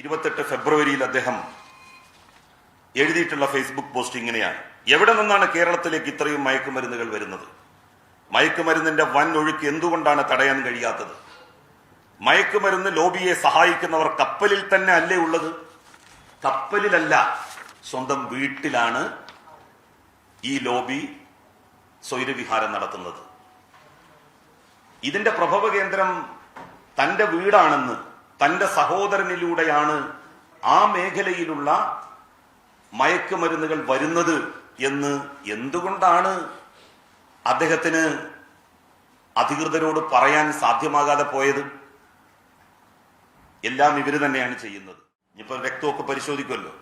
ഇരുപത്തെട്ട് ഫെബ്രുവരിയിൽ അദ്ദേഹം എഴുതിയിട്ടുള്ള ഫേസ്ബുക്ക് പോസ്റ്റ് ഇങ്ങനെയാണ്. എവിടെ നിന്നാണ് കേരളത്തിലേക്ക് ഇത്രയും മയക്കുമരുന്നുകൾ വരുന്നത്? മയക്കുമരുന്നിന്റെ വൻ ഒഴുക്ക് എന്തുകൊണ്ടാണ് തടയാൻ കഴിയാത്തത്? മയക്കുമരുന്ന് ലോബിയെ സഹായിക്കുന്നവർ കപ്പലിൽ തന്നെ അല്ലേ ഉള്ളത്? കപ്പലിലല്ല സ്വന്തം വീട്ടിലാണ് ഈ ലോബി സ്വൈരവിഹാരം നടത്തുന്നത്. ഇതിന്റെ പ്രഭവ കേന്ദ്രം തന്റെ വീടാണെന്ന് തന്റെ സഹോദരനിലൂടെയാണ് ആ മേഖലയിലുള്ള മയക്കുമരുന്നുകൾ വരുന്നത് എന്ന് എന്തുകൊണ്ടാണ് അദ്ദേഹത്തിന് അധികൃതരോട് പറയാൻ സാധ്യമാകാതെ പോയത്? എല്ലാം ഇവർ തന്നെയാണ് ചെയ്യുന്നത്. ഇനിയിപ്പോ രക്തമൊക്കെ പരിശോധിക്കുമല്ലോ.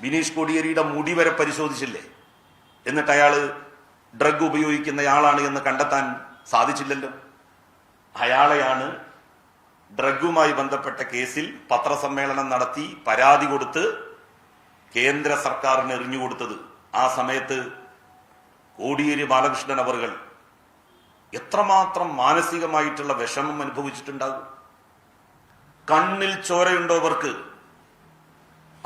ബിനീഷ് കോടിയേരിയുടെ മുടി വരെ പരിശോധിച്ചില്ലേ? എന്നിട്ട് അയാൾ ഡ്രഗ് ഉപയോഗിക്കുന്നയാളാണ് എന്ന് കണ്ടെത്താൻ സാധിച്ചില്ലല്ലോ. അയാളെയാണ് ഡ്രഗുമായി ബന്ധപ്പെട്ട കേസിൽ പത്രസമ്മേളനം നടത്തി പരാതി കൊടുത്ത് കേന്ദ്ര സർക്കാരിന് എറിഞ്ഞുകൊടുത്തത് ആ സമയത്ത് കോടിയേരി ബാലകൃഷ്ണൻ അവർകൾ എത്രമാത്രം മാനസികമായിട്ടുള്ള വിഷമം അനുഭവിച്ചിട്ടുണ്ടാകും. കണ്ണിൽ ചോരയുണ്ടോ അവർക്ക്?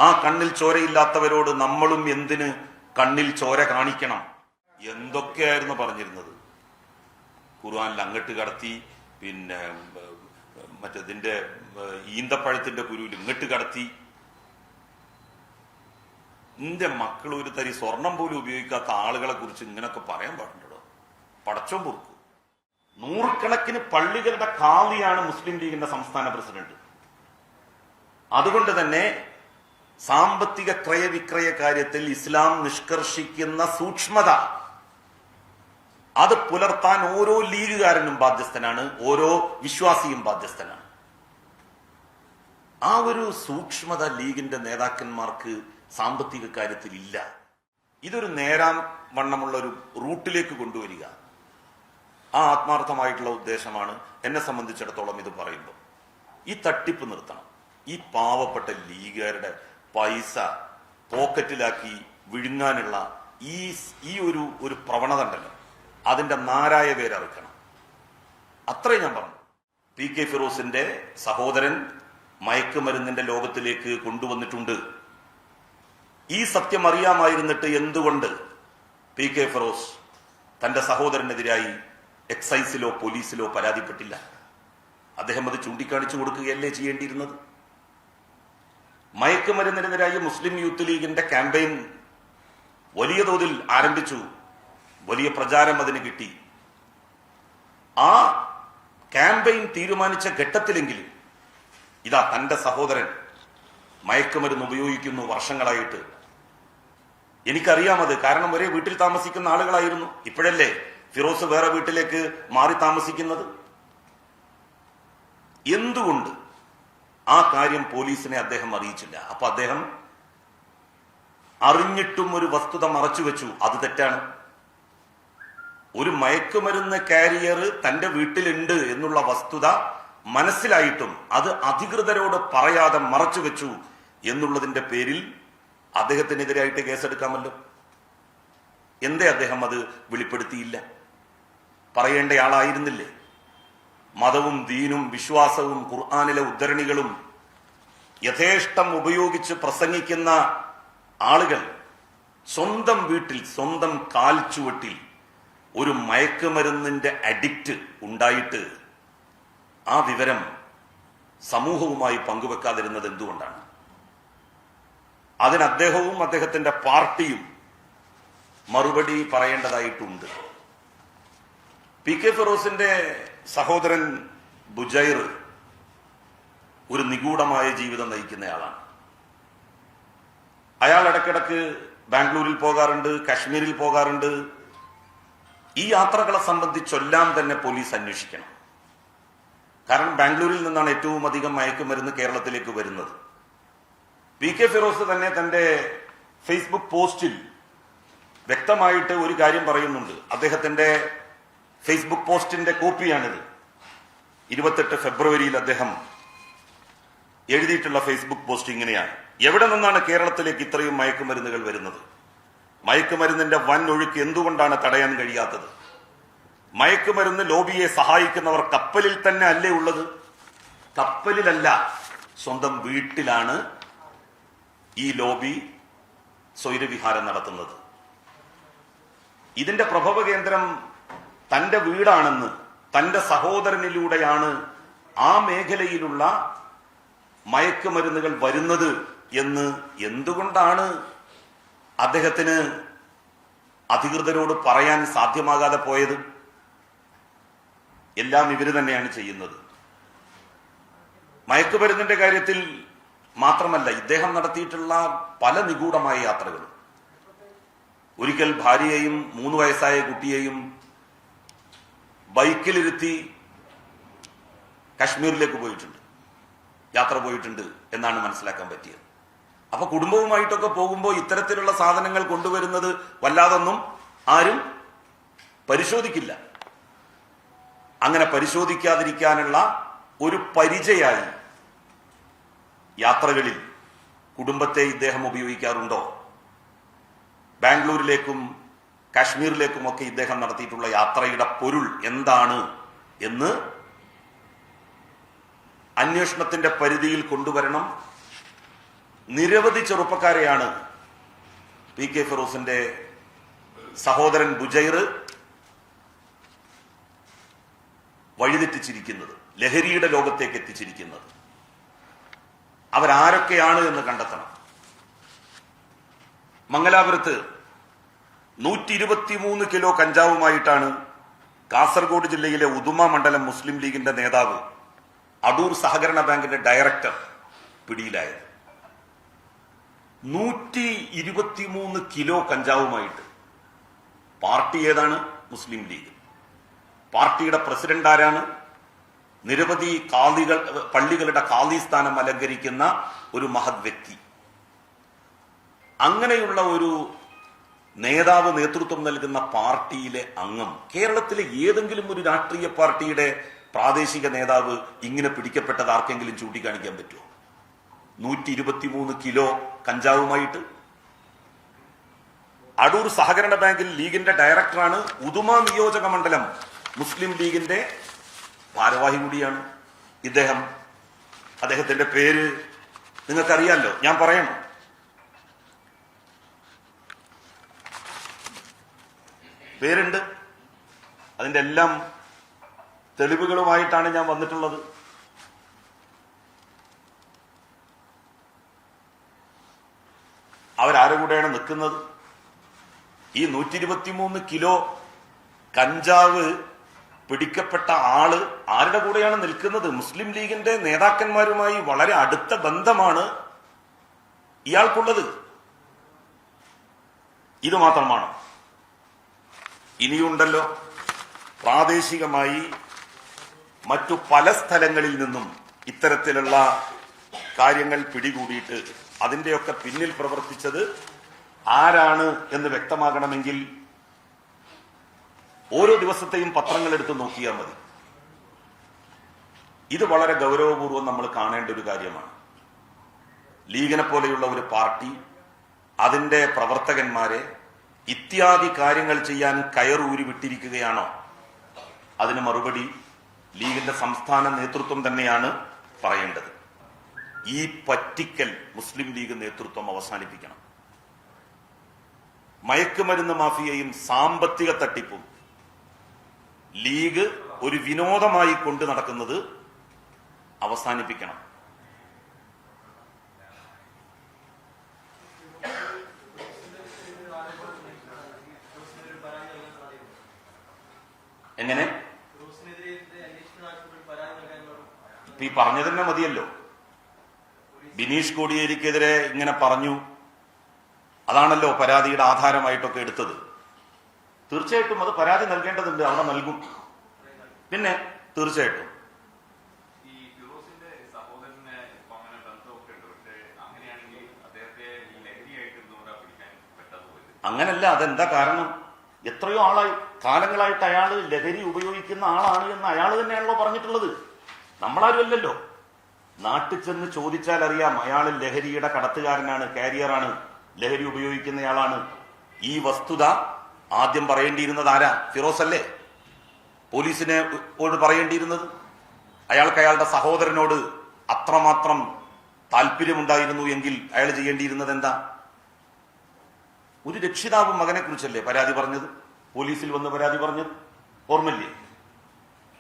ആ കണ്ണിൽ ചോരയില്ലാത്തവരോട് നമ്മളും എന്തിന് കണ്ണിൽ ചോര കാണിക്കണം? എന്തൊക്കെയായിരുന്നു പറഞ്ഞിരുന്നത്? ഖുർആാനിൽ അങ്ങട്ട് കടത്തി പിന്നെ മറ്റേതിന്റെ ഈന്തപ്പഴത്തിന്റെ കുരുവിൽ ഇങ്ങട്ട് കടത്തി. എന്റെ മക്കൾ ഒരു തരി സ്വർണം പോലും ഉപയോഗിക്കാത്ത ആളുകളെ കുറിച്ച് ഇങ്ങനൊക്കെ പറയാൻ പാടുണ്ടോ പടച്ചോം പൊറുക്കു. നൂറുകണക്കിന് പള്ളികളുടെ കാളിയാണ് മുസ്ലിം ലീഗിന്റെ സംസ്ഥാന പ്രസിഡന്റ്. അതുകൊണ്ട് തന്നെ സാമ്പത്തിക ക്രയവിക്രയ കാര്യത്തിൽ ഇസ്ലാം നിഷ്കർഷിക്കുന്ന സൂക്ഷ്മത അത് പുലർത്താൻ ഓരോ ലീഗുകാരനും ബാധ്യസ്ഥനാണ് ഓരോ വിശ്വാസിയും ബാധ്യസ്ഥനാണ്. ആ ഒരു സൂക്ഷ്മത ലീഗിന്റെ നേതാക്കന്മാർക്ക് സാമ്പത്തിക കാര്യത്തിൽ ഇല്ല. ഇതൊരു നേരാം വണ്ണമുള്ള ഒരു റൂട്ടിലേക്ക് കൊണ്ടുവരിക. ആ ആത്മാർത്ഥമായിട്ടുള്ള ഉദ്ദേശമാണ് എന്നെ സംബന്ധിച്ചിടത്തോളം ഇത് പറയുമ്പോൾ. ഈ തട്ടിപ്പ് നിർത്തണം. ഈ പാവപ്പെട്ട ലീഗുകാരുടെ പൈസ പോക്കറ്റിലാക്കി വിഴുങ്ങാനുള്ള ഈ ഈ ഒരു ഒരു പ്രവണത ഉണ്ടല്ലോ. അതിന്റെ നാരായ പേരറുക്കണം അത്രേ ഞാൻ പറഞ്ഞു. പി കെ ഫിറോസിന്റെ സഹോദരൻ മയക്കുമരുന്നിന്റെ ലോകത്തിലേക്ക് കൊണ്ടുവന്നിട്ടുണ്ട്. ഈ സത്യം അറിയാമായിരുന്നിട്ട് എന്തുകൊണ്ട് പി കെ ഫിറോസ് തന്റെ സഹോദരനെതിരായി എക്സൈസിലോ പോലീസിലോ പരാതിപ്പെട്ടില്ല? അദ്ദേഹം അത് ചൂണ്ടിക്കാണിച്ചു കൊടുക്കുകയല്ലേ ചെയ്യേണ്ടിയിരുന്നത്? മയക്കുമരുന്നിനെതിരായി മുസ്ലിം യൂത്ത് ലീഗിന്റെ ക്യാമ്പയിൻ വലിയ തോതിൽ ആരംഭിച്ചു വലിയ പ്രചാരം അതിന് കിട്ടി. ആ ക്യാമ്പയിൻ തീരുമാനിച്ച ഘട്ടത്തിലെങ്കിലും ഇതാ തന്റെ സഹോദരൻ മയക്കുമരുന്ന് ഉപയോഗിക്കുന്നു വർഷങ്ങളായിട്ട്. എനിക്കറിയാമത് കാരണം ഒരേ വീട്ടിൽ താമസിക്കുന്ന ആളുകളായിരുന്നു. ഇപ്പോഴല്ലേ ഫിറോസ് വേറെ വീട്ടിലേക്ക് മാറി താമസിക്കുന്നത്? എന്തുകൊണ്ട് ആ കാര്യം പോലീസിനെ അദ്ദേഹം അറിയിച്ചില്ല? അപ്പൊ അദ്ദേഹം അറിഞ്ഞിട്ടും ഒരു വസ്തുത മറച്ചു വെച്ചു അത് തെറ്റാണ്. ഒരു മയക്കുമരുന്ന് കാരിയർ തന്റെ വീട്ടിലുണ്ട് എന്നുള്ള വസ്തുത മനസ്സിലായിട്ടും അത് അധികൃതരോട് പറയാതെ മറച്ചു വെച്ചു എന്നുള്ളതിന്റെ പേരിൽ അദ്ദേഹത്തിനെതിരായിട്ട് കേസെടുക്കാമല്ലോ. എന്തേ അദ്ദേഹം അത് വെളിപ്പെടുത്തിയില്ല? പറയേണ്ടയാളായിരുന്നില്ലേ മതവും ദീനും വിശ്വാസവും ഖുർആാനിലെ ഉദ്ധരണികളും യഥേഷ്ടം ഉപയോഗിച്ച് പ്രസംഗിക്കുന്ന ആളുകൾ സ്വന്തം വീട്ടിൽ സ്വന്തം കാൽച്ചുവട്ടിൽ ഒരു മയക്കുമരുന്നിന്റെ അഡിക്റ്റ് ഉണ്ടായിട്ട് ആ വിവരം സമൂഹവുമായി പങ്കുവെക്കാതിരുന്നത് എന്തുകൊണ്ടാണ്? അതിന് അദ്ദേഹവും അദ്ദേഹത്തിന്റെ പാർട്ടിയും മറുപടി പറയേണ്ടതായിട്ടുണ്ട്. പി കെ ഫിറോസിന്റെ സഹോദരൻ ബുജൈർ ഒരു നിഗൂഢമായ ജീവിതം നയിക്കുന്നയാളാണ്. അയാൾ ഇടക്കിടക്ക് ബാംഗ്ലൂരിൽ പോകാറുണ്ട് കാശ്മീരിൽ പോകാറുണ്ട് ഈ യാത്രകളെ സംബന്ധിച്ചെല്ലാം തന്നെ പോലീസ് അന്വേഷിക്കണം. കാരണം ബാംഗ്ലൂരിൽ നിന്നാണ് ഏറ്റവും അധികം മയക്കുമരുന്ന് കേരളത്തിലേക്ക് വരുന്നത്. പി കെ ഫിറോസ് തന്നെ തന്റെ ഫേസ്ബുക്ക് പോസ്റ്റിൽ വ്യക്തമായിട്ട് ഒരു കാര്യം പറയുന്നുണ്ട്. അദ്ദേഹത്തിന്റെ ഫേസ്ബുക്ക് പോസ്റ്റിന്റെ കോപ്പിയാണിത്. ഇരുപത്തെട്ട് ഫെബ്രുവരിയിൽ അദ്ദേഹം എഴുതിയിട്ടുള്ള ഫേസ്ബുക്ക് പോസ്റ്റ് ഇങ്ങനെയാണ്. എവിടെ നിന്നാണ് കേരളത്തിലേക്ക് ഇത്രയും മയക്കുമരുന്നുകൾ വരുന്നത്? മയക്കുമരുന്നിന്റെ വൻ ഒഴുക്ക് എന്തുകൊണ്ടാണ് തടയാൻ കഴിയാത്തത്? മയക്കുമരുന്ന് ലോബിയെ സഹായിക്കുന്നവർ കപ്പലിൽ തന്നെ അല്ലേ ഉള്ളത്? കപ്പലിലല്ല സ്വന്തം വീട്ടിലാണ് ഈ ലോബി സ്വൈരവിഹാരം നടത്തുന്നത്. ഇതിന്റെ പ്രഭവ കേന്ദ്രം തന്റെ വീടാണെന്ന് തന്റെ സഹോദരനിലൂടെയാണ് ആ മേഖലയിലുള്ള മയക്കുമരുന്നുകൾ വരുന്നത് എന്ന് എന്തുകൊണ്ടാണ് അദ്ദേഹത്തിന് അധികൃതരോട് പറയാൻ സാധ്യമാകാതെ പോയത് എല്ലാം ഇവർ തന്നെയാണ് ചെയ്യുന്നത്. മയക്കുമരുന്നിന്റെ കാര്യത്തിൽ മാത്രമല്ല ഇദ്ദേഹം നടത്തിയിട്ടുള്ള പല നിഗൂഢമായ യാത്രകളും. ഒരിക്കൽ ഭാര്യയെയും മൂന്ന് വയസ്സായ കുട്ടിയെയും ബൈക്കിലിരുത്തി കശ്മീരിലേക്ക് പോയിട്ടുണ്ട്. യാത്ര പോയിട്ടുണ്ട് എന്നാണ് മനസ്സിലാക്കാൻ പറ്റിയത്. അപ്പൊ കുടുംബവുമായിട്ടൊക്കെ പോകുമ്പോൾ ഇത്തരത്തിലുള്ള സാധനങ്ങൾ കൊണ്ടുവരുന്നത് വല്ലാതൊന്നും ആരും പരിശോധിക്കില്ല. അങ്ങനെ പരിശോധിക്കാതിരിക്കാനുള്ള ഒരു പരിചയായി യാത്രകളിൽ കുടുംബത്തെ ഇദ്ദേഹം ഉപയോഗിക്കാറുണ്ടോ? ബാംഗ്ലൂരിലേക്കും കാശ്മീരിലേക്കും ഒക്കെ ഇദ്ദേഹം നടത്തിയിട്ടുള്ള യാത്രയുടെ പൊരുൾ എന്താണ് എന്ന് അന്വേഷണത്തിന്റെ പരിധിയിൽ കൊണ്ടുവരണം. നിരവധി ചെറുപ്പക്കാരെയാണ് പി കെ ഫിറോസിന്റെ സഹോദരൻ ബുജൈർ വഴിതെറ്റിച്ചിരിക്കുന്നത് ലഹരിയുടെ ലോകത്തേക്ക് എത്തിച്ചിരിക്കുന്നത്. അവരാരൊക്കെയാണ് എന്ന് കണ്ടെത്തണം. മംഗലാപുരത്ത് നൂറ്റി ഇരുപത്തിമൂന്ന് കിലോ കഞ്ചാവുമായിട്ടാണ് കാസർഗോഡ് ജില്ലയിലെ ഉദുമ മണ്ഡലം മുസ്ലിം ലീഗിന്റെ നേതാവ് അടൂർ സഹകരണ ബാങ്കിന്റെ ഡയറക്ടർ പിടിയിലായത്. നൂറ്റി ഇരുപത്തിമൂന്ന് കിലോ കഞ്ചാവുമായിട്ട്. പാർട്ടി ഏതാണ്? മുസ്ലിം ലീഗ്. പാർട്ടിയുടെ പ്രസിഡന്റ് ആരാണ്? നിരവധി കാലികൾ പള്ളികളുടെ കാളി സ്ഥാനം അലങ്കരിക്കുന്ന ഒരു മഹത് വ്യക്തി. അങ്ങനെയുള്ള ഒരു നേതാവ് നേതൃത്വം നൽകുന്ന പാർട്ടിയിലെ അംഗം കേരളത്തിലെ ഏതെങ്കിലും ഒരു രാഷ്ട്രീയ പാർട്ടിയുടെ പ്രാദേശിക നേതാവ് ഇങ്ങനെ പിടിക്കപ്പെട്ടത് ആർക്കെങ്കിലും ചൂണ്ടിക്കാണിക്കാൻ പറ്റുമോ? നൂറ്റി ഇരുപത്തിമൂന്ന് കിലോ കഞ്ചാവുമായിട്ട്. അടൂർ സഹകരണ ബാങ്കിൽ ലീഗിന്റെ ഡയറക്ടറാണ് ഉദുമ നിയോജക മണ്ഡലം മുസ്ലിം ലീഗിന്റെ ഭാരവാഹി കൂടിയാണ്. ഇദ്ദേഹം അദ്ദേഹത്തിന്റെ പേര് നിങ്ങൾക്കറിയാലോ? ഞാൻ പറയണം. പേരുണ്ട്. അതിന്റെ എല്ലാം തെളിവുകളുമായിട്ടാണ് ഞാൻ വന്നിട്ടുള്ളത്. അവരാരുടെ കൂടെയാണ് നിൽക്കുന്നത്. ഈ നൂറ്റി ഇരുപത്തിമൂന്ന് കിലോ കഞ്ചാവ് പിടിക്കപ്പെട്ട ആൾ ആരുടെ കൂടെയാണ് നിൽക്കുന്നത്? മുസ്ലിം ലീഗിന്റെ നേതാക്കന്മാരുമായി വളരെ അടുത്ത ബന്ധമാണ് ഇയാൾക്കുള്ളത്. ഇത് മാത്രമാണ്. ഇനിയുണ്ടല്ലോ പ്രാദേശികമായി മറ്റു പല സ്ഥലങ്ങളിൽ നിന്നും ഇത്തരത്തിലുള്ള കാര്യങ്ങൾ പിടികൂടിയിട്ട് അതിന്റെയൊക്കെ പിന്നിൽ പ്രവർത്തിച്ചത് ആരാണ് എന്ന് വ്യക്തമാകണമെങ്കിൽ ഓരോ ദിവസത്തെയും പത്രങ്ങൾ എടുത്ത് നോക്കിയാൽ മതി. ഇത് വളരെ ഗൗരവപൂർവം നമ്മൾ കാണേണ്ട ഒരു കാര്യമാണ്. ലീഗിനെ പോലെയുള്ള ഒരു പാർട്ടി അതിന്റെ പ്രവർത്തകന്മാരെ ഇത്യാദി കാര്യങ്ങൾ ചെയ്യാൻ കയറൂരി വിട്ടിരിക്കുകയാണോ? അതിന് മറുപടി ലീഗിന്റെ സംസ്ഥാന നേതൃത്വം തന്നെയാണ് പറയേണ്ടത്. ഈ പറ്റിക്കൽ മുസ്ലിം ലീഗ് നേതൃത്വം അവസാനിപ്പിക്കണം. മയക്കുമരുന്ന് മാഫിയയും സാമ്പത്തിക തട്ടിപ്പും. ലീഗ് ഒരു വിനോദമായി കൊണ്ടു നടക്കുന്നത് അവസാനിപ്പിക്കണം. എങ്ങനെ? ഈ പറഞ്ഞു തന്നെ മതിയല്ലോ. ബിനീഷ് കോടിയേരിക്കെതിരെ ഇങ്ങനെ പറഞ്ഞു. അതാണല്ലോ പരാതിയുടെ ആധാരമായിട്ടൊക്കെ എടുത്തത്. തീർച്ചയായിട്ടും അത് പരാതി നൽകേണ്ടതുണ്ട് അവിടെ നൽകും. പിന്നെ തീർച്ചയായിട്ടും. അങ്ങനല്ല അതെന്താ കാരണം? എത്രയോ ആളായി. കാലങ്ങളായിട്ട് അയാൾ ലഹരി ഉപയോഗിക്കുന്ന ആളാണ് എന്ന് അയാൾ തന്നെയാണല്ലോ പറഞ്ഞിട്ടുള്ളത്. നമ്മളാരുമല്ലല്ലോ നാട്ടിൽ ചെന്ന് ചോദിച്ചാൽ അറിയാം അയാൾ ലഹരിയുടെ കടത്തുകാരനാണ് കാരിയറാണ് ലഹരി ഉപയോഗിക്കുന്നയാളാണ്. ഈ വസ്തുത ആദ്യം പറയേണ്ടിയിരുന്നത് ആരാ? ഫിറോസ് അല്ലേ? പോലീസിനെ പറയേണ്ടിയിരുന്നത്? അയാൾക്ക് അയാളുടെ സഹോദരനോട് അത്രമാത്രം താല്പര്യമുണ്ടായിരുന്നു എങ്കിൽ അയാൾ ചെയ്യേണ്ടിയിരുന്നത് എന്താ? ഒരു രക്ഷിതാവ് മകനെ കുറിച്ചല്ലേ പരാതി പറഞ്ഞത്? പോലീസിൽ വന്ന് പരാതി പറഞ്ഞത്? ഓർമ്മല്ലേ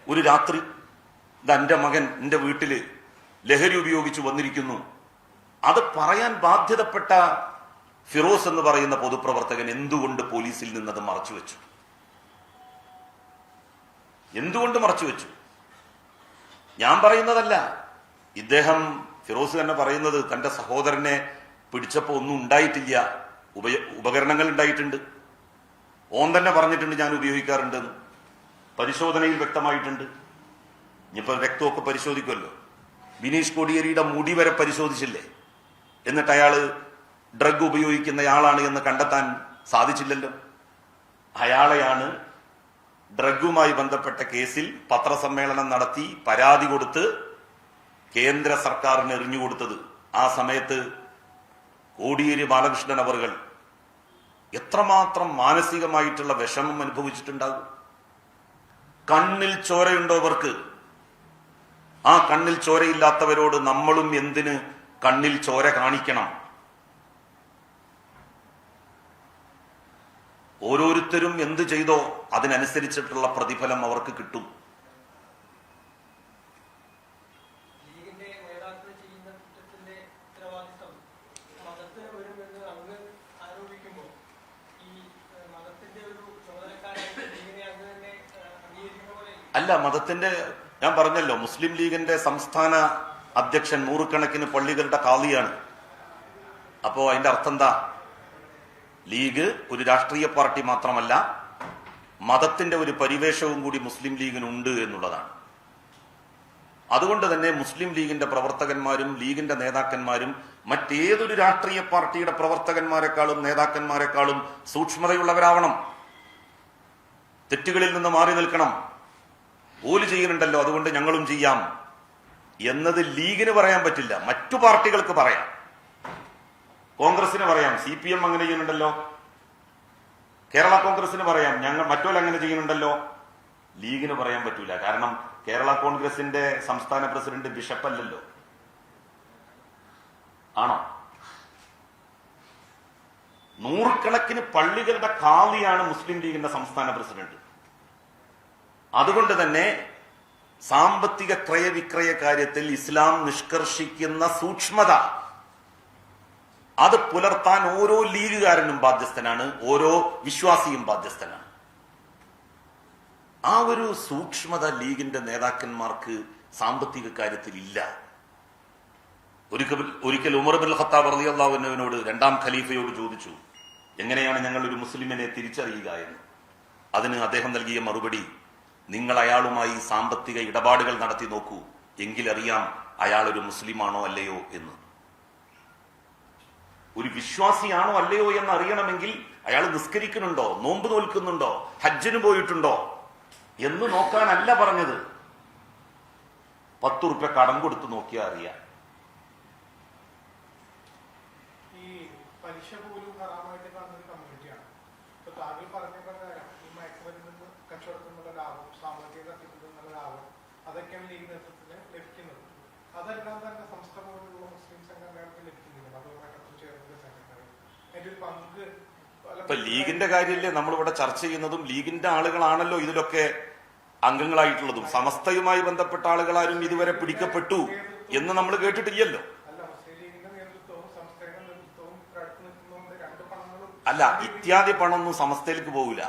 ഒരു രാത്രി ഇത് എന്റെ മകൻ എന്റെ വീട്ടിൽ ലഹരി ഉപയോഗിച്ച് വന്നിരിക്കുന്നു. അത് പറയാൻ ബാധ്യതപ്പെട്ട ഫിറോസ് എന്ന് പറയുന്ന പൊതുപ്രവർത്തകൻ എന്തുകൊണ്ട് പോലീസിൽ നിന്നത് മറച്ചു വെച്ചു? എന്തുകൊണ്ട് മറച്ചു വെച്ചു? ഞാൻ പറയുന്നതല്ല. ഇദ്ദേഹം ഫിറോസ് തന്നെ പറയുന്നത് തന്റെ സഹോദരനെ പിടിച്ചപ്പോ ഒന്നും ഉണ്ടായിട്ടില്ല. ഉപയ ഉപകരണങ്ങൾ ഉണ്ടായിട്ടുണ്ട്. ഓൻ തന്നെ പറഞ്ഞിട്ടുണ്ട് ഞാൻ ഉപയോഗിക്കാറുണ്ടെന്ന്. പരിശോധനയിൽ വ്യക്തമായിട്ടുണ്ട്. ഇനിയിപ്പോ രക്തമൊക്കെ പരിശോധിക്കുമല്ലോ. ബിനീഷ് കോടിയേരിയുടെ മുടി വരെ പരിശോധിച്ചില്ലേ? എന്നിട്ട് അയാൾ ഡ്രഗ് ഉപയോഗിക്കുന്നയാളാണ് എന്ന് കണ്ടെത്താൻ സാധിച്ചില്ലല്ലോ. അയാളെയാണ് ഡ്രഗുമായി ബന്ധപ്പെട്ട കേസിൽ പത്രസമ്മേളനം നടത്തി പരാതി കൊടുത്ത് കേന്ദ്ര സർക്കാരിന് എറിഞ്ഞുകൊടുത്തത് ആ സമയത്ത് കോടിയേരി ബാലകൃഷ്ണൻ അവറുകൾ എത്രമാത്രം മാനസികമായിട്ടുള്ള വിഷമം അനുഭവിച്ചിട്ടുണ്ടാകും? കണ്ണിൽ ചോരയുണ്ടോ അവർക്ക് ആ കണ്ണിൽ ചോരയില്ലാത്തവരോട് നമ്മളും എന്തിന് കണ്ണിൽ ചോര കാണിക്കണം? ഓരോരുത്തരും എന്ത് ചെയ്തോ അതിനനുസരിച്ചിട്ടുള്ള പ്രതിഫലം അവർക്ക് കിട്ടും. അല്ല മതത്തിന്റെ ഞാൻ പറഞ്ഞല്ലോ മുസ്ലിം ലീഗിന്റെ സംസ്ഥാന അധ്യക്ഷൻ നൂറുകണക്കിന് പള്ളികളുടെ കാളിയാണ്. അപ്പോ അതിന്റെ അർത്ഥം എന്താ ലീഗ് ഒരു രാഷ്ട്രീയ പാർട്ടി മാത്രമല്ല മതത്തിന്റെ ഒരു പരിവേഷവും കൂടി മുസ്ലിം ലീഗിനുണ്ട് എന്നുള്ളതാണ്. അതുകൊണ്ട് തന്നെ മുസ്ലിം ലീഗിന്റെ പ്രവർത്തകന്മാരും ലീഗിന്റെ നേതാക്കന്മാരും മറ്റേതൊരു രാഷ്ട്രീയ പാർട്ടിയുടെ പ്രവർത്തകന്മാരെക്കാളും നേതാക്കന്മാരെക്കാളും സൂക്ഷ്മതയുള്ളവരാവണം. തെറ്റുകളിൽ നിന്ന് മാറി നിൽക്കണം. ഓൽ ചെയ്യുന്നുണ്ടല്ലോ അതുകൊണ്ട് ഞങ്ങളും ചെയ്യാം. എന്നത് ലീഗിന് പറയാൻ പറ്റില്ല മറ്റു പാർട്ടികൾക്ക് പറയാം. കോൺഗ്രസിന് പറയാം സി പി എം അങ്ങനെ ചെയ്യുന്നുണ്ടല്ലോ. കേരള കോൺഗ്രസിന് പറയാം ഞങ്ങൾ മറ്റോൽ അങ്ങനെ ചെയ്യുന്നുണ്ടല്ലോ. ലീഗിന് പറയാൻ പറ്റൂല കാരണം കേരള കോൺഗ്രസിന്റെ സംസ്ഥാന പ്രസിഡന്റ് ബിഷപ്പ് അല്ലല്ലോ ആണോ? നൂറുകണക്കിന് പള്ളികളുടെ കാളിയാണ് മുസ്ലിം ലീഗിന്റെ സംസ്ഥാന പ്രസിഡന്റ്. അതുകൊണ്ട് തന്നെ സാമ്പത്തിക ക്രയവിക്രയ കാര്യത്തിൽ ഇസ്ലാം നിഷ്കർഷിക്കുന്ന സൂക്ഷ്മത അത് പുലർത്താൻ ഓരോ ലീഗുകാരനും ബാധ്യസ്ഥനാണ് ഓരോ വിശ്വാസിയും ബാധ്യസ്ഥനാണ്. ആ ഒരു സൂക്ഷ്മത ലീഗിന്റെ നേതാക്കന്മാർക്ക് സാമ്പത്തിക കാര്യത്തിൽ ഇല്ല. ഒരിക്കൽ ഉമർ ബിൻ ഖത്താബ് റളിയല്ലാഹുവിനോട് രണ്ടാം ഖലീഫയോട് ചോദിച്ചു എങ്ങനെയാണ് ഞങ്ങൾ ഒരു മുസ്ലിമിനെ തിരിച്ചറിയുക എന്ന്? അതിന് അദ്ദേഹം നൽകിയ മറുപടി നിങ്ങൾ അയാളുമായി സാമ്പത്തിക ഇടപാടുകൾ നടത്തി നോക്കൂ. എങ്കിലറിയാം അയാൾ ഒരു മുസ്ലിമാണോ അല്ലയോ എന്ന്. ഒരു വിശ്വാസിയാണോ അല്ലയോ എന്ന് അറിയണമെങ്കിൽ അയാൾ നിസ്കരിക്കുന്നുണ്ടോ? നോമ്പ് നോൽക്കുന്നുണ്ടോ? ഹജ്ജിന് പോയിട്ടുണ്ടോ? എന്ന് നോക്കാനല്ല പറഞ്ഞത്. പത്ത് റുപ്യ കടം കൊടുത്ത് നോക്കിയാൽ അറിയാം. ഈ പലിശ പോലും ഇപ്പൊ ലീഗിന്റെ കാര്യമല്ലേ നമ്മളിവിടെ ചർച്ച ചെയ്യുന്നതും ലീഗിന്റെ ആളുകളാണല്ലോ ഇതിലൊക്കെ അംഗങ്ങളായിട്ടുള്ളതും. സമസ്തയുമായി ബന്ധപ്പെട്ട ആളുകളാരും ഇതുവരെ പിടിക്കപ്പെട്ടു എന്ന് നമ്മൾ കേട്ടിട്ടില്ലല്ലോ. അല്ല ഇത്യാദി പണമൊന്നും സമസ്തയിലേക്ക് പോകില്ല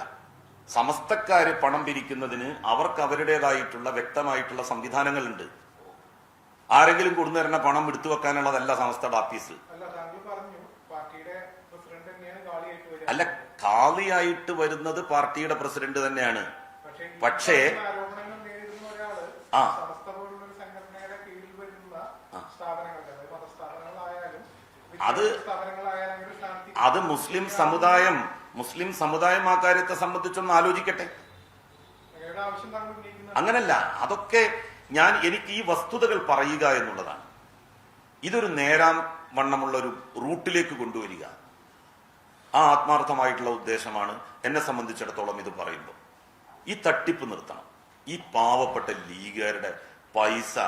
സമസ്തക്കാര് പണം പിരിക്കുന്നതിന് അവർക്ക് അവരുടേതായിട്ടുള്ള വ്യക്തമായിട്ടുള്ള സംവിധാനങ്ങളുണ്ട്. ആരെങ്കിലും കൊണ്ടുവരുന്ന പണം എടുത്തു വെക്കാനുള്ളതല്ല സമസ്തയുടെ ആഫീസ് അല്ല താങ്കൾ പറഞ്ഞു പാർട്ടിയുടെ പ്രസിഡന്റ് തന്നെയാണ് കാളിയായിട്ട് വരിക അല്ല കാളിയായിട്ട് വരുന്നത് പാർട്ടിയുടെ പ്രസിഡന്റ് തന്നെയാണ്. പക്ഷേ ആ. അത് അത് മുസ്ലിം സമുദായം മുസ്ലിം സമുദായം ആ കാര്യത്തെ സംബന്ധിച്ചൊന്ന് ആലോചിക്കട്ടെ. അങ്ങനല്ല അതൊക്കെ ഞാൻ എനിക്ക് ഈ വസ്തുതകൾ പറയുക എന്നുള്ളതാണ്. ഇതൊരു നേരാം വണ്ണമുള്ള ഒരു റൂട്ടിലേക്ക് കൊണ്ടുവരിക. ആ ആത്മാർത്ഥമായിട്ടുള്ള ഉദ്ദേശമാണ് എന്നെ സംബന്ധിച്ചിടത്തോളം ഇത് പറയുമ്പോൾ. ഈ തട്ടിപ്പ് നിർത്തണം. ഈ പാവപ്പെട്ട ലീഗുകാരുടെ പൈസ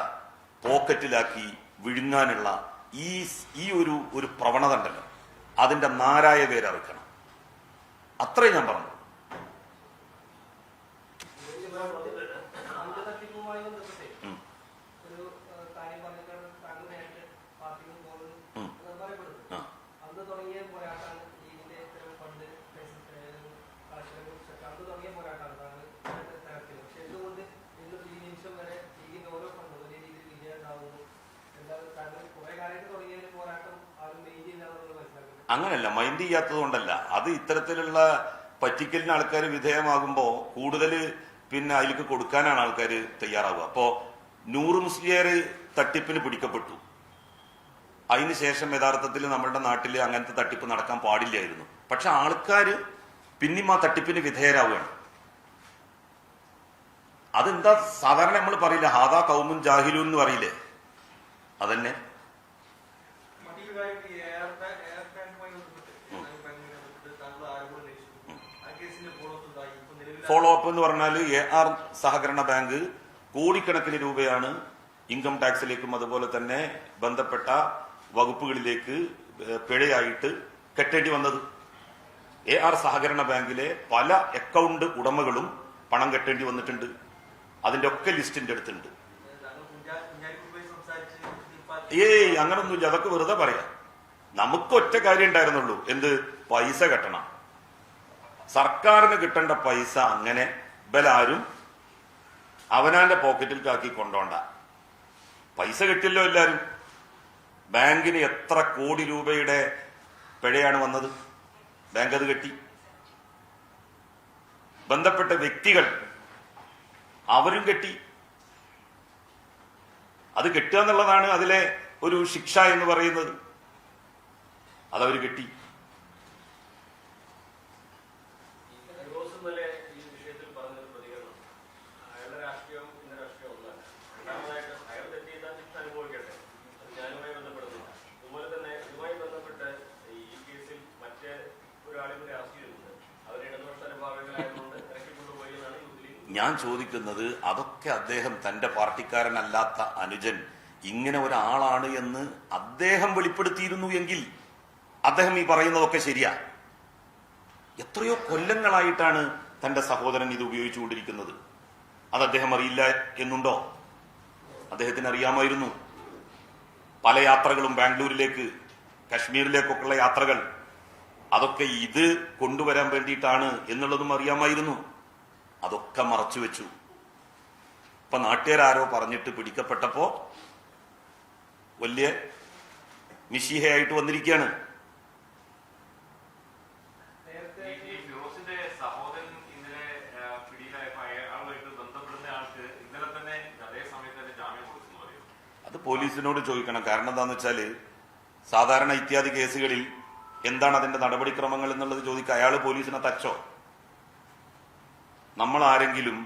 പോക്കറ്റിലാക്കി വിഴുങ്ങാനുള്ള ഈ ഈ ഒരു ഒരു പ്രവണത ഉണ്ടല്ലോ അതിന്റെ നാരായ പേരറുക്കണം അത്രേ ഞാൻ പറഞ്ഞു. അങ്ങനല്ല മൈൻഡ് ചെയ്യാത്തത് കൊണ്ടല്ല. അത് ഇത്തരത്തിലുള്ള പറ്റിക്കലിന് ആൾക്കാർ വിധേയമാകുമ്പോൾ കൂടുതൽ പിന്നെ അതിലേക്ക് കൊടുക്കാനാണ് ആൾക്കാർ തയ്യാറാവുക. അപ്പോൾ നൂറ് മുസ്ലിയർ തട്ടിപ്പിന് പിടിക്കപ്പെട്ടു. അതിനുശേഷം യഥാർത്ഥത്തിൽ നമ്മളുടെ നാട്ടിൽ അങ്ങനത്തെ തട്ടിപ്പ് നടക്കാൻ പാടില്ലായിരുന്നു. പക്ഷെ ആൾക്കാർ പിന്നെയും ആ തട്ടിപ്പിന് വിധേയരാവുകയാണ്. അതെന്താ? സാധാരണ നമ്മൾ പറയില്ല ഹാദാ കൗമുൻ ജാഹിലു എന്ന് പറയില്ലേ? അതന്നെ മറ്റൊരു കാര്യം ഈ എയർ ബാ- എയർ ബാങ്കുമായി ബന്ധപ്പെട്ട് എയർ ബാങ്കുമായി ബന്ധപ്പെട്ട് താങ്കൾ ആരോപണം ഉന്നയിച്ചു. ആ കേസിന്റെ ഫോളോ അപ്പ് എന്തായി? ഇപ്പൊ നിലവിൽ ഫോളോ അപ്പ് എന്ന് പറഞ്ഞാൽ എ ആർ സഹകരണ ബാങ്ക് കോടിക്കണക്കിന് രൂപയാണ് ഇൻകം ടാക്സിലേക്കും അതുപോലെ തന്നെ ബന്ധപ്പെട്ട വകുപ്പുകളിലേക്ക് പിഴയായിട്ട് കെട്ടേണ്ടി വന്നത്. എ ആർ സഹകരണ ബാങ്കിലെ പല അക്കൗണ്ട് ഉടമകളും പണം കെട്ടേണ്ടി വന്നിട്ടുണ്ട്. അതിന്റെ ഒക്കെ ലിസ്റ്റിന്റെ അടുത്തുണ്ട്. ഏയ് അങ്ങനൊന്നുമില്ല. അതൊക്കെ വെറുതെ പറയാം. നമുക്ക് ഒറ്റ കാര്യം ഉണ്ടായിരുന്നുള്ളൂ. എന്ത്? പൈസ കെട്ടണം. സർക്കാരിന് കിട്ടേണ്ട പൈസ അങ്ങനെ ബലാരും അവനാന്റെ പോക്കറ്റിൽ കാക്കി കൊണ്ടോണ്ട. പൈസ കിട്ടില്ലോ എല്ലാരും? ബാങ്കിന് എത്ര കോടി രൂപയുടെ പിഴയാണ് വന്നത്? ബാങ്ക് അത് കെട്ടി. ബന്ധപ്പെട്ട വ്യക്തികൾ അവരും കെട്ടി. അത് കെട്ടുക എന്നുള്ളതാണ് അതിലെ ഒരു ശിക്ഷ എന്ന് പറയുന്നത്. അതവർ കെട്ടി ഫിറോസ് ഇന്നലെ ഈ വിഷയത്തിൽ പറഞ്ഞൊരു പ്രതികരണം അയാളുടെ രാഷ്ട്രീയം ഇന്ന രാഷ്ട്രീയം ഒന്നല്ല രണ്ടാമതായിട്ട് അയാൾ തെറ്റ് ചെയ്താൽ ശിക്ഷ അനുഭവിക്കട്ടെ അത് ഞാനുമായി ബന്ധപ്പെടുന്നില്ല അതുപോലെ തന്നെ ഇതുമായി ബന്ധപ്പെട്ട് ഈ കേസിൽ മറ്റേ ഒരാളെ കൂടി അറസ്റ്റ് ചെയ്തിട്ടുണ്ട് അവർ ഇടതുപക്ഷ അനുഭാവികളായതുകൊണ്ട് ഇറക്കി കൊണ്ടുപോയി എന്നാണ് യൂത്ത് ലീഗ് ഞാൻ ചോദിക്കുന്നത് അതൊക്കെ അദ്ദേഹം തന്റെ പാർട്ടിക്കാരനല്ലാത്ത അനുജൻ ഇങ്ങനെ ഒരാളാണ് എന്ന് അദ്ദേഹം വെളിപ്പെടുത്തിയിരുന്നു എങ്കിൽ അദ്ദേഹം ഈ പറയുന്നതൊക്കെ ശരിയാ. എത്രയോ കൊല്ലങ്ങളായിട്ടാണ് തന്റെ സഹോദരൻ ഇത് ഉപയോഗിച്ചുകൊണ്ടിരിക്കുന്നത്. അത് അദ്ദേഹം അറിയില്ല എന്നുണ്ടോ? അദ്ദേഹത്തിന് അറിയാമായിരുന്നു പല യാത്രകളും ബാംഗ്ലൂരിലേക്ക് കശ്മീരിലേക്കൊക്കെയുള്ള യാത്രകൾ അതൊക്കെ ഇത് കൊണ്ടുവരാൻ വേണ്ടിയിട്ടാണ് എന്നുള്ളതും അറിയാമായിരുന്നു. അതൊക്കെ മറച്ചു വെച്ചു. ഇപ്പൊ നാട്ടുകാരോ പറഞ്ഞിട്ട് പിടിക്കപ്പെട്ടപ്പോ വലിയ നിശീഹയായിട്ട് വന്നിരിക്കുകയാണ്. അത് പോലീസിനോട് ചോദിക്കണം. കാരണം എന്താന്ന് വെച്ചാൽ സാധാരണ ഇത്യാദി കേസുകളിൽ എന്താണ് അതിന്റെ നടപടിക്രമങ്ങൾ എന്നുള്ളത് ചോദിക്കുക. അയാൾ പോലീസിനെ തച്ചോ നമ്മൾ ആരെങ്കിലും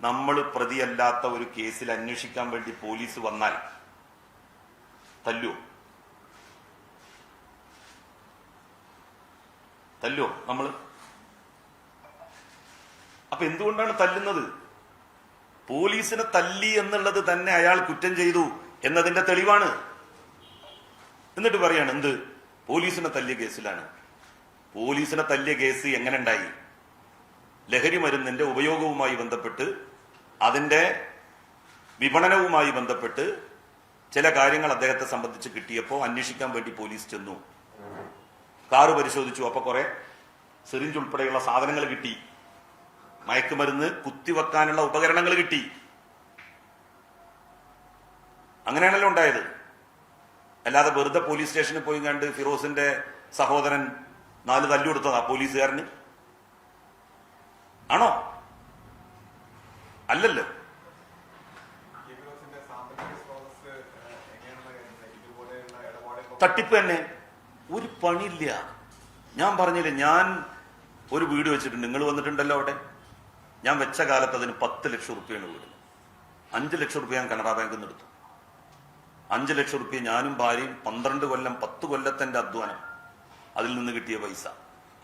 നമ്മൾ പ്രതിയല്ലാത്ത ഒരു കേസിൽ അന്വേഷിക്കാൻ വേണ്ടി പോലീസ് വന്നാൽ തല്ലോ തല്ലോ നമ്മൾ അപ്പൊ എന്തുകൊണ്ടാണ് തല്ലുന്നത്? പോലീസിനെ തല്ലി എന്നുള്ളത് തന്നെ അയാൾ കുറ്റം ചെയ്തു എന്നതിന്റെ തെളിവാണ്. എന്നിട്ട് പറയാണ് എന്ത്? പോലീസിനെ തല്ലിയ കേസിലാണ്. പോലീസിനെ തല്ലിയ കേസ് എങ്ങനെ ഉണ്ടായി? ലഹരി മരുന്നിന്റെ ഉപയോഗവുമായി ബന്ധപ്പെട്ട് അതിന്റെ വിപണനവുമായി ബന്ധപ്പെട്ട് ചില കാര്യങ്ങൾ അദ്ദേഹത്തെ സംബന്ധിച്ച് കിട്ടിയപ്പോൾ അന്വേഷിക്കാൻ വേണ്ടി പോലീസ് ചെന്നു. കാറ് പരിശോധിച്ചു. അപ്പൊ കുറെ സിറിഞ്ച് ഉൾപ്പെടെയുള്ള സാധനങ്ങൾ കിട്ടി. മയക്കുമരുന്ന് കുത്തിവെക്കാനുള്ള ഉപകരണങ്ങൾ കിട്ടി. അങ്ങനെയാണല്ലോ ഉണ്ടായത്. അല്ലാതെ വെറുതെ പോലീസ് സ്റ്റേഷനിൽ പോയി കണ്ട് ഫിറോസിന്റെ സഹോദരൻ നാല് തല്ലു കൊടുത്തതാ പോലീസുകാരന് ആണോ അല്ലല്ലോ ഫിറോസിന്റെ സാമ്പത്തിക സ്രോതസ് ഏഹ്, എങ്ങനെയാണെന്ന് കരുതുന്നത്? ഇതുപോലെയുള്ള അല്ലല്ലോ തട്ടിപ്പ് തന്നെ. ഒരു പണിയില്ല. ഞാൻ പറഞ്ഞില്ല ഞാൻ ഒരു വീട് വെച്ചിട്ടുണ്ട്. നിങ്ങൾ വന്നിട്ടുണ്ടല്ലോ അവിടെ? ഞാൻ വെച്ച കാലത്ത് അതിന് പത്ത് ലക്ഷം റുപ്യാണ് വീട്. അഞ്ച് ലക്ഷം റുപ്യ ഞാൻ കനറ ബാങ്കിൽ നിന്ന് എടുത്തു. അഞ്ച് ലക്ഷം റുപ്യ ഞാനും ഭാര്യയും പന്ത്രണ്ട് കൊല്ലം പത്ത് കൊല്ലത്തിന്റെ അധ്വാനം അതിൽ നിന്ന് കിട്ടിയ പൈസ.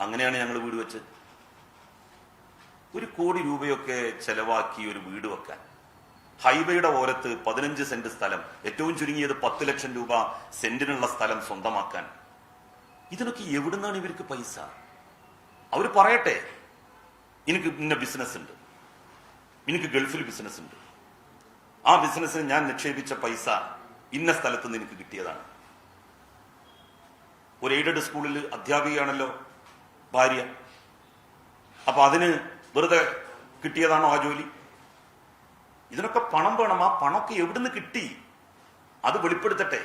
അങ്ങനെയാണ് ഞങ്ങൾ വീട് വെച്ചത്. ഒരു കോടി രൂപയൊക്കെ ചെലവാക്കി ഒരു വീട് വെക്കാൻ. ഹൈവേയുടെ ഓരത്ത് പതിനഞ്ച് സെന്റ് സ്ഥലം ഏറ്റവും ചുരുങ്ങിയത് പത്ത് ലക്ഷം രൂപ സെന്റിനുള്ള സ്ഥലം സ്വന്തമാക്കാൻ. ഇതിനൊക്കെ എവിടുന്നാണ് ഇവർക്ക് പൈസ? അവർ പറയട്ടെ. എനിക്ക് ഇന്ന ബിസിനസ് ഉണ്ട്. എനിക്ക് ഗൾഫിൽ ബിസിനസ് ഉണ്ട്. ആ ബിസിനസ്സിന് ഞാൻ നിക്ഷേപിച്ച പൈസ ഇന്ന സ്ഥലത്ത് നിന്ന് എനിക്ക് കിട്ടിയതാണ്. ഒരു എയ്ഡഡ് സ്കൂളിൽ അധ്യാപികയാണല്ലോ ഭാര്യ. അപ്പൊ അതിന് വെറുതെ കിട്ടിയതാണോ ആ ജോലി? ഇതിനൊക്കെ പണം വേണം. ആ പണമൊക്കെ എവിടുന്ന് കിട്ടി? അത് വെളിപ്പെടുത്തട്ടെ.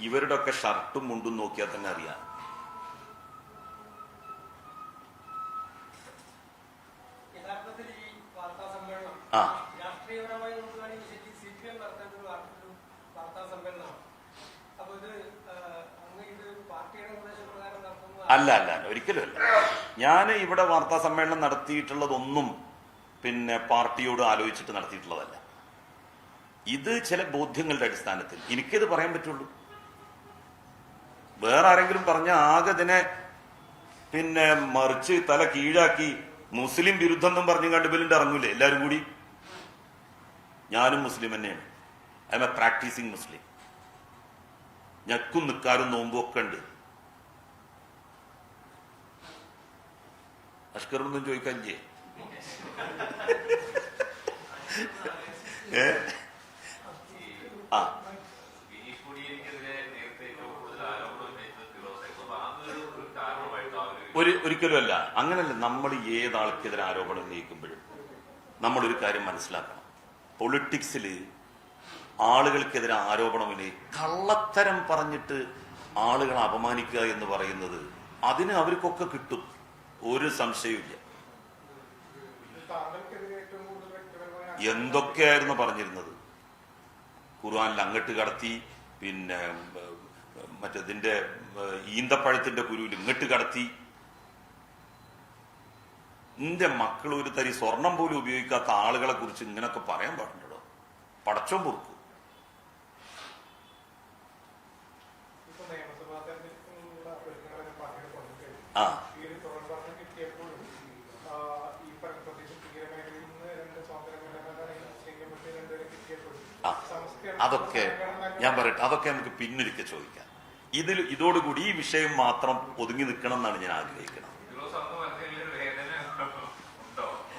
ഇവരുടെ ഒക്കെ ഷർട്ടും മുണ്ടും നോക്കിയാൽ തന്നെ അറിയാം. ആ. അല്ല അല്ല. ഒരിക്കലും അല്ല. ഞാൻ ഇവിടെ വാർത്താ സമ്മേളനം നടത്തിയിട്ടുള്ളതൊന്നും പിന്നെ പാർട്ടിയോട് ആലോചിച്ചിട്ട് നടത്തിയിട്ടുള്ളതല്ല. ഇത് ചില ബോധ്യങ്ങളുടെ അടിസ്ഥാനത്തിൽ എനിക്കിത് പറയാൻ പറ്റുള്ളൂ. വേറെ ആരെങ്കിലും പറഞ്ഞ ആകെ ഇതിനെ പിന്നെ മറിച്ച് തല കീഴാക്കി മുസ്ലിം വിരുദ്ധം എന്നും പറഞ്ഞു കണ്ട് ബില്ലിന്റെ ഇറങ്ങൂലേ? എല്ലാരും കൂടി? ഞാനും മുസ്ലിം തന്നെയാണ്. I am a practising Muslim ഞെക്കും നിൽക്കാരും നോമ്പും ഒക്കെ ഉണ്ട്. അഷ്കറിനൊന്നും ചോദിക്കാനില്ലേ? ഏ? ആ. ഒരു ഒരിക്കലുമല്ല. അങ്ങനല്ല. നമ്മൾ ഏതാൾക്കെതിരെ ആരോപണം ഉന്നയിക്കുമ്പോഴും നമ്മളൊരു കാര്യം മനസ്സിലാക്കണം. പൊളിറ്റിക്സിൽ ആളുകൾക്കെതിരെ ആരോപണം ആരോപണമില്ലേ കള്ളത്തരം പറഞ്ഞിട്ട് ആളുകളെ അപമാനിക്കുക എന്ന് പറയുന്നത് അതിന് അവർക്കൊക്കെ കിട്ടും. ഒരു സംശയവുമില്ല. വ്യക്തിപരമായ എന്തൊക്കെയായിരുന്നു പറഞ്ഞിരുന്നത്? ഖുർആാനിൽ അങ്ങട്ട് കടത്തി പിന്നെ മറ്റതിന്റെ ഈന്തപ്പഴത്തിന്റെ കുരുവിൽ ഇങ്ങട്ട് കടത്തി. എന്റെ മക്കൾ ഒരു തരി സ്വർണം പോലും ഉപയോഗിക്കാത്ത ആളുകളെ കുറിച്ച് ഇങ്ങനൊക്കെ പറയാൻ പാടുണ്ടോ? പടച്ചോം പൊറുക്കും. ആ ഈ ഒരു തുടർ ഭരണം കിട്ടിയപ്പോഴും ആ, ഈ പറഞ്ഞ പ്രത്യേകിച്ച് തീരമേഖലയിൽ നിന്ന് രണ്ട് സ്വാതന്ത്ര്യമേഖല ചെയ്യപ്പെട്ട് രണ്ടുപേരെ കിട്ടിയപ്പോഴും ആ സംസ്കരണം അതൊക്കെ ഞാൻ പറയട്ടെ അതൊക്കെ നമുക്ക് പിന്നൊരിക്കൽ ചോദിക്കാം. ഇതിൽ ഇതോടുകൂടി ഈ വിഷയം മാത്രം ഒതുങ്ങി നിൽക്കണം എന്നാണ് ഞാൻ ആഗ്രഹിക്കുന്നത്.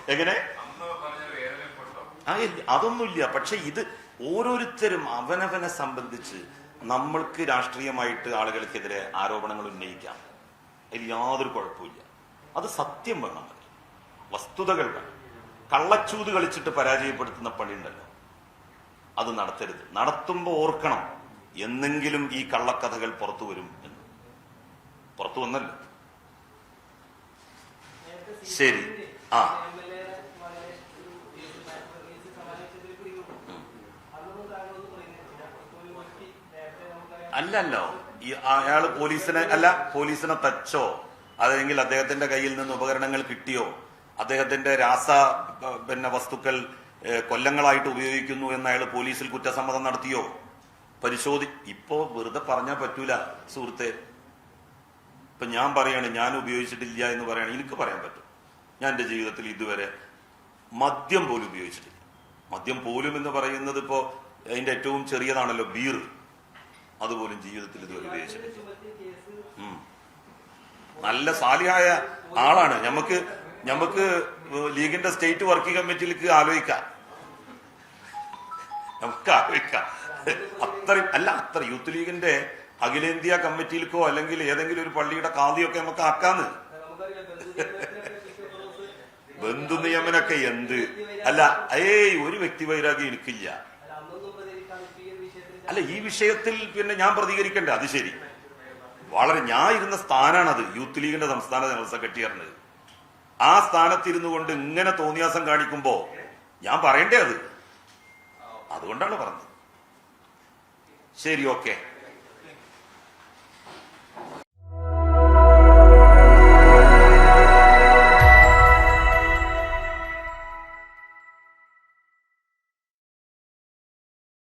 എങ്ങനെ? അതൊന്നുമില്ല. പക്ഷെ ഇത് ഓരോരുത്തരും അവനവനെ സംബന്ധിച്ച് നമ്മൾക്ക് രാഷ്ട്രീയമായിട്ട് ആളുകൾക്കെതിരെ ആരോപണങ്ങൾ ഉന്നയിക്കാം. അതിൽ യാതൊരു കുഴപ്പമില്ല അത് സത്യം വേണം. വസ്തുതകൾ വേണം. കള്ളച്ചൂത് കളിച്ചിട്ട് പരാജയപ്പെടുത്തുന്ന പണിയുണ്ടല്ലോ. അത് നടത്തരുത്. നടത്തുമ്പോൾ ഓർക്കണം എന്നെങ്കിലും ഈ കള്ളക്കഥകൾ പുറത്തു വരും എന്ന്. പുറത്തു വന്നല്ലോ. ശരി. ആ. അല്ലല്ലോ. ഈ അയാൾ പോലീസിനെ അല്ല പോലീസിനെ തച്ചോ? അല്ലെങ്കിൽ അദ്ദേഹത്തിന്റെ കയ്യിൽ നിന്ന് ഉപകരണങ്ങൾ കിട്ടിയോ? അദ്ദേഹത്തിന്റെ രാസ പിന്നെ വസ്തുക്കൾ കൊല്ലങ്ങളായിട്ട് ഉപയോഗിക്കുന്നു എന്ന് അയാൾ പോലീസിൽ കുറ്റസമ്മതം നടത്തിയോ? പരിശോധി ഇപ്പോ വെറുതെ പറഞ്ഞാൽ പറ്റൂല സുഹൃത്തെ. ഇപ്പൊ ഞാൻ പറയാണ് ഞാൻ ഉപയോഗിച്ചിട്ടില്ല എന്ന് പറയുകയാണ് എനിക്ക് പറയാൻ പറ്റും. ഞാൻ എന്റെ ജീവിതത്തിൽ ഇതുവരെ മദ്യം പോലും ഉപയോഗിച്ചിട്ടില്ല. മദ്യം പോലും എന്ന് പറയുന്നത് ഇപ്പോ അതിന്റെ ഏറ്റവും ചെറിയതാണല്ലോ ബീർ. അതുപോലും ജീവിതത്തിൽ ഇതുവരെ ഉപയോഗിച്ചിട്ടില്ല. നല്ല സാലിയായ ആളാണ്. ഞമ്മക്ക് ഞമ്മക്ക് ലീഗിന്റെ സ്റ്റേറ്റ് വർക്കിംഗ് കമ്മിറ്റിയിലേക്ക് ആലോചിക്കാം. നമുക്ക് ആലോചിക്കാം. അത്രയും അല്ല അത്ര യൂത്ത് ലീഗിന്റെ അഖിലേന്ത്യാ കമ്മിറ്റിയിലേക്കോ അല്ലെങ്കിൽ ഏതെങ്കിലും ഒരു പള്ളിയുടെ കാതിയൊക്കെ നമുക്ക് ആക്കാന്ന്. ബന്ധു നിയമനൊക്കെ എന്ത്? അല്ല ഏയ് ഒരു വ്യക്തി വൈരാഗ്യം എനിക്കില്ല. അല്ല ഈ വിഷയത്തിൽ പിന്നെ ഞാൻ പ്രതികരിക്കണ്ടേ? അത് ശരി. വളരെ ഞാൻ ഇരുന്ന സ്ഥാനാണത് യൂത്ത് ലീഗിന്റെ സംസ്ഥാന ജനറൽ സെക്രട്ടറിയാണ് ആ സ്ഥാനത്തിരുന്നു കൊണ്ട് ഇങ്ങനെ തോന്നിയാസം കാണിക്കുമ്പോ ഞാൻ പറയണ്ടേ അത്? അതുകൊണ്ടാണ് പറഞ്ഞത്. ശരി ഓക്കെ.